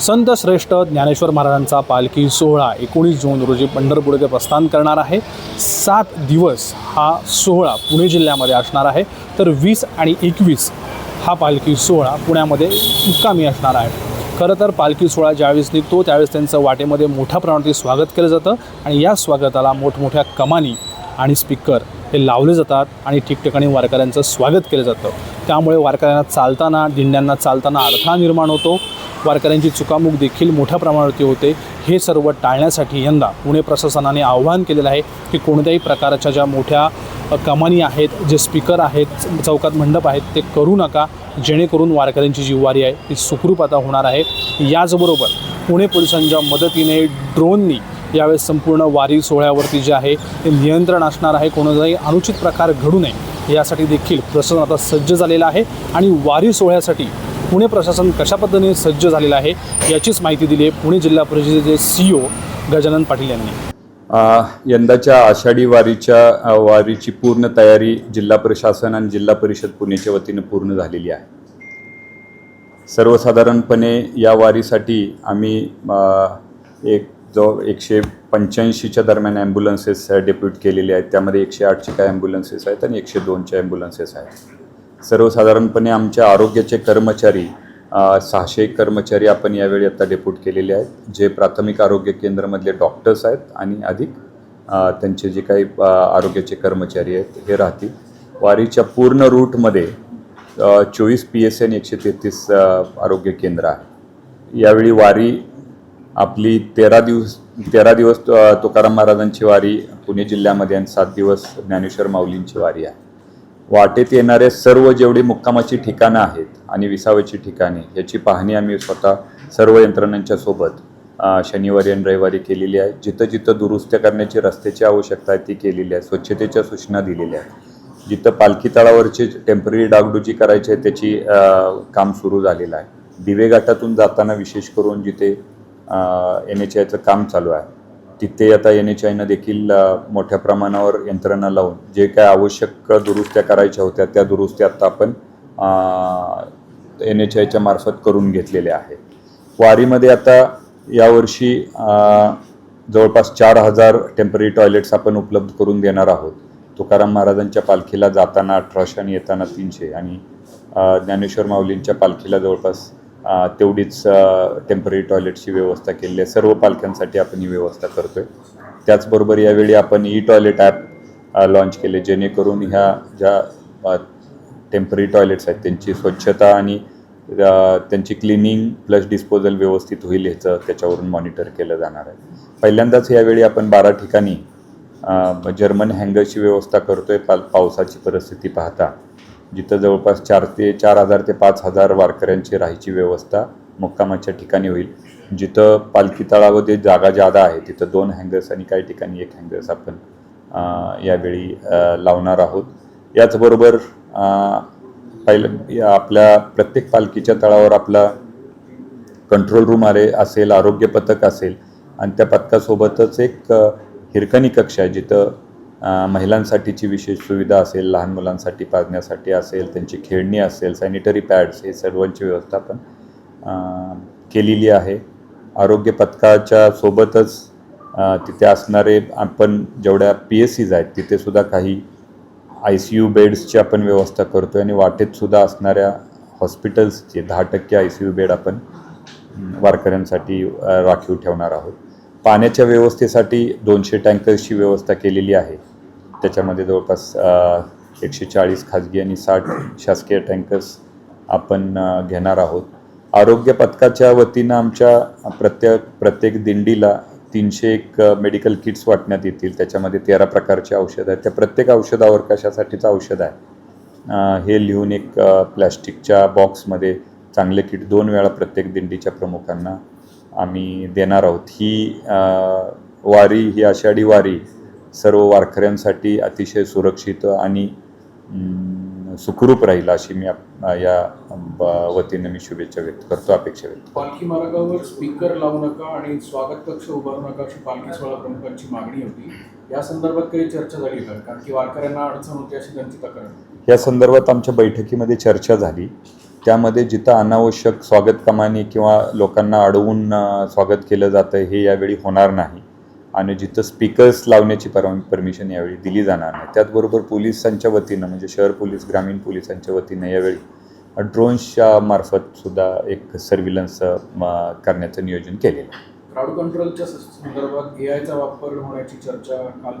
संत श्रेष्ठ ज्ञानेश्वर महाराजांचा पालखी सोहळा एकोणीस जून रोजी पंढरपूर येथे प्रस्थान करणार आहे. सात दिवस हा सोहळा पुणे जिल्ह्यामध्ये असणार आहे. तर वीस आणि एकवीस हा पालखी सोहळा पुण्यामध्ये मुक्कामी असणार आहे. खरं तर पालखी सोहळा ज्यावेळेस निघतो त्यावेळेस त्यांचं वाटेमध्ये मोठ्या प्रमाणात स्वागत केलं जातं आणि या स्वागताला मोठमोठ्या कमानी आणि स्पीकर हे लावले जातात आणि ठिकठिकाणी वारकऱ्यांचं स्वागत केलं जातं. त्यामुळे वारकऱ्यांना चालताना दिंड्यांना चालताना अडथळा निर्माण होतो. वारकऱ्यांची चुकामुक देखील मोठ्या प्रमाणावरती होते. हे सर्व टाळण्यासाठी यंदा पुणे प्रशासनाने आव्हान केलेलं आहे की कोणत्याही प्रकारच्या ज्या मोठ्या कमानी आहेत जे स्पीकर आहेत चौकात मंडप आहेत ते करू नका. जेणेकरून वारकऱ्यांची जी वारी आहे ती सुखरूप आता होणार आहे. याचबरोबर पुणे पोलिसांच्या मदतीने ड्रोननी यावेळेस संपूर्ण वारी सोहळ्यावरती जे आहे ते नियंत्रण असणार आहे. कोणताही अनुचित प्रकार घडू नये. यासाठी देखील प्रशासन आता सज्ज झालेलं आहे. आणि वारी सोहळ्यासाठी पुणे प्रशासन कशा पद्धतीने सज्ज झालेलं आहे याचीच माहिती दिली आहे पुणे जिल्हा परिषदेचे सी ओ गजानन पाटील यांनी. यंदाच्या आषाढी वारीच्या वारीची पूर्ण तयारी जिल्हा प्रशासन आणि जिल्हा परिषद पुणेच्या वतीनं पूर्ण झालेली आहे. सर्वसाधारणपणे या वारीसाठी आम्ही एक जो एकशे पंच्याऐंशीच्या दरम्यान ॲम्ब्युलन्सेस डेप्यूट केलेले आहेत. त्यामध्ये एकशे आठचे काय ॲम्ब्युलन्सेस आहेत आणि एकशे दोनच्या ॲम्ब्युलन्सेस आहेत. सर्वसाधारणपणे आमच्या आरोग्याचे कर्मचारी सहाशे कर्मचारी आपण यावेळी आता डेपूट केलेले आहेत. जे प्राथमिक आरोग्य केंद्रामधले डॉक्टर्स आहेत आणि अधिक त्यांचे जे काही आरोग्याचे कर्मचारी आहेत हे राहतील. वारीच्या पूर्ण रूटमध्ये चोवीस पी एस एन एकशे तेहतीस आरोग्य केंद्र आहे. यावेळी वारी आपली तेरा दिवस तेरा दिवस तुकाराम महाराजांची वारी पुणे जिल्ह्यामध्ये आणि सात दिवस ज्ञानेश्वर माऊलींची वारी आहे. वाटेत येणारे सर्व जेवढी मुक्कामाची ठिकाणं आहेत आणि विसाव्याची ठिकाणे याची पाहणी आम्ही स्वतः सर्व यंत्रणांच्या सोबत शनिवारी आणि रविवारी केलेली आहे. जिथं जिथं दुरुस्त्या करण्याची रस्त्याची आवश्यकता आहे ती केलेली आहे. स्वच्छतेच्या सूचना दिलेल्या आहेत. जिथं पालखी तळावरची टेंपररी डागडुजी करायची आहे त्याची काम सुरू झालेलं आहे. दिवे घाटातून जाताना विशेष करून जिथे एन एच आयचं काम चालू आहे. तिथे आता एन एच आयनं देखील मोठ्या प्रमाणावर यंत्रणा लावून जे काय आवश्यक दुरुस्त्या करायच्या होत्या त्या दुरुस्त्या आता आपण एन एच आयच्या मार्फत करून घेतलेल्या आहे वारीमध्ये आता यावर्षी जवळपास चार हजार टेंपररी टॉयलेट्स आपण उपलब्ध करून देणार आहोत. तुकाराम महाराजांच्या पालखीला जाताना अठराशे आणि येताना तीनशे आणि ज्ञानेश्वर माऊलींच्या पालखीला जवळपास तेवढीच टेंपररी टॉयलेटची व्यवस्था केलेली आहे. सर्व पालख्यांसाठी आपण ही व्यवस्था करतोय. त्याचबरोबर यावेळी आपण ई टॉयलेट ॲप लॉन्च केले जेणेकरून ह्या ज्या टेंपररी टॉयलेट्स आहेत त्यांची स्वच्छता आणि त्यांची क्लिनिंग प्लस डिस्पोजल व्यवस्थित होईल ह्याचं त्याच्यावरून मॉनिटर केलं जाणार आहे. पहिल्यांदाच यावेळी आपण बारा ठिकाणी जर्मन हँगरची व्यवस्था करतोय पा पावसाची परिस्थिती पाहता. जिथं जवळपास चार ते चार हजार ते पाच हजार वारकऱ्यांची राहायची व्यवस्था मुक्कामाच्या ठिकाणी होईल. जिथं पालखी तळामध्ये जागा जादा आहे तिथं दोन हँगर्स आणि काही ठिकाणी एक हँगर्स आपण यावेळी लावणार आहोत. याचबरोबर पहिलं या आपल्या प्रत्येक पालखीच्या तळावर आपला कंट्रोल रूम आले असेल आरोग्य पथक असेल आणि त्या पथकासोबतच एक हिरकणी कक्ष आहे जिथं महिलांसाठीची विशेष सुविधा असेल लहान मुलांसाठी पाजण्यासाठी असेल त्यांची खेळणी असेल सॅनिटरी पॅड्स हे सर्वांची व्यवस्था पण केलेली आहे. आरोग्य पथकाच्या सोबतच तिथे असणारे आपण जेवढ्या पी एस सीज आहेत तिथेसुद्धा काही आय सी यू बेड्सची आपण व्यवस्था करतो आहे आणि वाटेतसुद्धा असणाऱ्या हॉस्पिटल्सचे दहा टक्के आय सी यू बेड आपण वारकऱ्यांसाठी राखीव ठेवणार आहोत. पाण्याच्या व्यवस्थेसाठी दोनशे टँकर्सची व्यवस्था केलेली आहे. त्याच्यामध्ये जवळपास एकशे चाळीस खाजगी आणि साठ शासकीय टँकर्स आपण घेणार आहोत. आरोग्य पथकाच्या वतीनं आमच्या प्रत्येक प्रत्येक दिंडीला तीनशे एक मेडिकल किट्स वाटण्यात येतील. त्याच्यामध्ये तेरा प्रकारचे औषधं आहेत. त्या प्रत्येक औषधावर कशासाठीचं औषध आहे. हे लिहून एक प्लॅस्टिकच्या बॉक्समध्ये चांगले किट दोन वेळा प्रत्येक दिंडीच्या प्रमुखांना आम्ही देणार आहोत. ही वारी ही आषाढी वारी सर्व वारकऱ्यांसाठी अतिशय सुरक्षित आणि सुखरूप राहील अशी मी या वतीने मी शुभेच्छा व्यक्त करतो अपेक्षा व्यक्त. पालखी मार्गावर स्पीकर लावू नका आणि स्वागत कक्ष उभारू नका अशी पालखी सोहळा प्रमुखांची मागणी होती या संदर्भात काही चर्चा झाली का कारण की वारकऱ्यांना अडचण होती अशी त्यांची तक्रार. या संदर्भात आमच्या बैठकीमध्ये चर्चा झाली त्यामध्ये जिथं अनावश्यक स्वागत कमानी किंवा लोकांना अडवून स्वागत केलं जातं हे यावेळी होणार नाही आणि जिथं स्पीकर्स लावण्याची परम परमिशन यावेळी दिली जाणार नाही. त्याचबरोबर पोलिसांच्या वतीनं म्हणजे शहर पोलीस ग्रामीण पोलिसांच्या वतीनं यावेळी ड्रोन्सच्या मार्फत सुद्धा एक सर्व्हिलन्स करण्याचं नियोजन केलेलं आहे. क्राऊड कंट्रोलच्या संदर्भात ए आयचा वापर होण्याची चर्चा काल